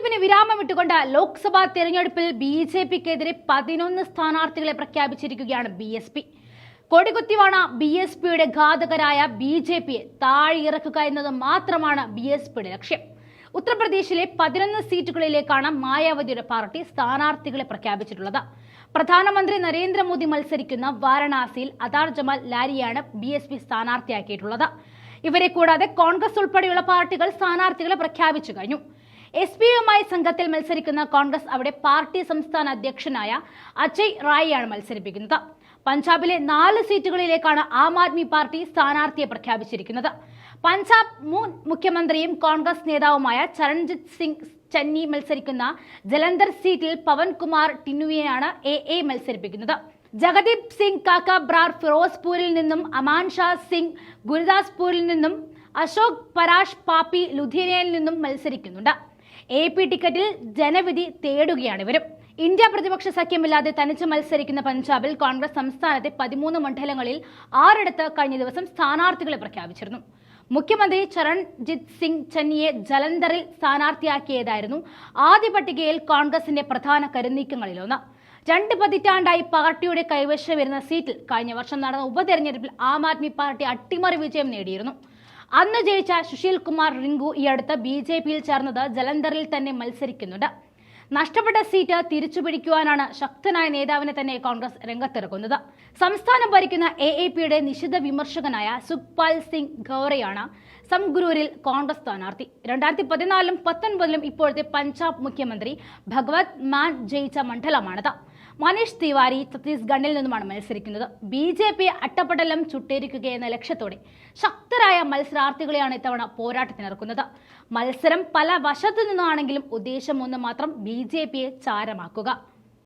തെരഞ്ഞെടുപ്പിന് വിരാമമിട്ടുകൊണ്ട് ലോക്സഭാ തെരഞ്ഞെടുപ്പിൽ B J പിക്കെതിരെ പതിനൊന്ന് സ്ഥാനാർത്ഥികളെ പ്രഖ്യാപിച്ചിരിക്കുകയാണ് ബി എസ് പി. കൊടികുത്തിവാണ ബി എസ് പിയുടെ ഘാതകരായ ബി ജെ പിയെ താഴെയിറക്കുക എന്നത് മാത്രമാണ് ബി എസ് പിയുടെ ലക്ഷ്യം. ഉത്തർപ്രദേശിലെ പതിനൊന്ന് സീറ്റുകളിലേക്കാണ് മായാവതിയുടെ പാർട്ടി സ്ഥാനാർത്ഥികളെ പ്രഖ്യാപിച്ചിട്ടുള്ളത്. പ്രധാനമന്ത്രി നരേന്ദ്രമോദി മത്സരിക്കുന്ന വാരണാസിയിൽ അതാർ ജമാൽ ലാരിയാണ് ബി എസ് പി സ്ഥാനാർത്ഥിയാക്കിയിട്ടുള്ളത്. ഇവരെ കൂടാതെ കോൺഗ്രസ് ഉൾപ്പെടെയുള്ള പാർട്ടികൾ സ്ഥാനാർത്ഥികളെ പ്രഖ്യാപിച്ചു കഴിഞ്ഞു. എസ് പി യുമായി സംഘത്തിൽ മത്സരിക്കുന്ന കോൺഗ്രസ് അവിടെ പാർട്ടി സംസ്ഥാന അധ്യക്ഷനായ അജയ് റായിയാണ് മത്സരിപ്പിക്കുന്നത്. പഞ്ചാബിലെ നാല് സീറ്റുകളിലേക്കാണ് ആം ആദ്മി പാർട്ടി സ്ഥാനാർത്ഥിയെ പ്രഖ്യാപിച്ചിരിക്കുന്നത്. പഞ്ചാബ് മുൻ മുഖ്യമന്ത്രിയും കോൺഗ്രസ് നേതാവുമായ ചരൺജിത് സിംഗ് ചന്നി മത്സരിക്കുന്ന ജലന്ധർ സീറ്റിൽ പവൻകുമാർ ടിന്നുവിനെയാണ് എ എ മത്സരിപ്പിക്കുന്നത്. ജഗദീപ് സിംഗ് കാക്ക ബ്രാർ ഫിറോസ്പൂരിൽ നിന്നും അമാൻ ഷാ സിംഗ് ഗുരുദാസ്പൂരിൽ നിന്നും അശോക് പരാഷ് പാപ്പി ലുധിയനയിൽ നിന്നും മത്സരിക്കുന്നുണ്ട്. എ പി ടിക്കറ്റിൽ ജനവിധി തേടുകയാണ് ഇവരും. ഇന്ത്യ പ്രതിപക്ഷ സഖ്യമില്ലാതെ തനിച്ച് മത്സരിക്കുന്ന പഞ്ചാബിൽ കോൺഗ്രസ് സംസ്ഥാനത്തെ പതിമൂന്ന് മണ്ഡലങ്ങളിൽ ആറിടത്ത് കഴിഞ്ഞ ദിവസം സ്ഥാനാർത്ഥികളെ പ്രഖ്യാപിച്ചിരുന്നു. മുഖ്യമന്ത്രി ചരൺജിത് സിംഗ് ചന്നിയെ ജലന്ധറിൽ സ്ഥാനാർത്ഥിയാക്കിയതായിരുന്നു ആദ്യ പട്ടികയിൽ കോൺഗ്രസിന്റെ പ്രധാന കരുനീക്കങ്ങളിലൊന്ന്. രണ്ട് പതിറ്റാണ്ടായി പാർട്ടിയുടെ കൈവശം വരുന്ന സീറ്റിൽ കഴിഞ്ഞ വർഷം നടന്ന ഉപതെരഞ്ഞെടുപ്പിൽ ആം ആദ്മി പാർട്ടി അട്ടിമറി വിജയം നേടിയിരുന്നു. അന്ന് ജയിച്ച സുശീൽ കുമാർ റിങ്കു ഈ അടുത്ത് ബി ജെ പിയിൽ ചേർന്നത് ജലന്ധറിൽ തന്നെ മത്സരിക്കുന്നുണ്ട്. നഷ്ടപ്പെട്ട സീറ്റ് തിരിച്ചു തിരിച്ചുപിടിക്കുവാനാണ് ശക്തനായ നേതാവിനെ തന്നെ കോൺഗ്രസ് രംഗത്തിറക്കുന്നത് സംസ്ഥാനം ഭരിക്കുന്ന എ എ പിയുടെ നിശിത വിമർശകനായ സുഖ്പാൽ സിംഗ് ഗൗറയാണ് സംഗ്രൂരിൽ കോൺഗ്രസ് സ്ഥാനാർത്ഥി. രണ്ടായിരത്തി പതിനാലിലും പത്തൊൻപതിലും ഇപ്പോഴത്തെ പഞ്ചാബ് മുഖ്യമന്ത്രി ഭഗവത് മാൻ ജയിച്ച മണ്ഡലമാണിത്. മനീഷ് തിവാരി ഛത്തീസ്ഗഡിൽ നിന്നുമാണ് മത്സരിക്കുന്നത്. ബി ജെ പി അട്ടപ്പടലം ചുട്ടേരിക്കുക എന്ന ലക്ഷ്യത്തോടെ ശക്തരായ മത്സരാർത്ഥികളെയാണ് ഇത്തവണ പോരാട്ടത്തിനിറക്കുന്നത്. മത്സരം പല വശത്തു നിന്നാണെങ്കിലും ഉദ്ദേശം ഒന്ന് മാത്രം ബി ജെ പിയെ ചാരമാക്കുക.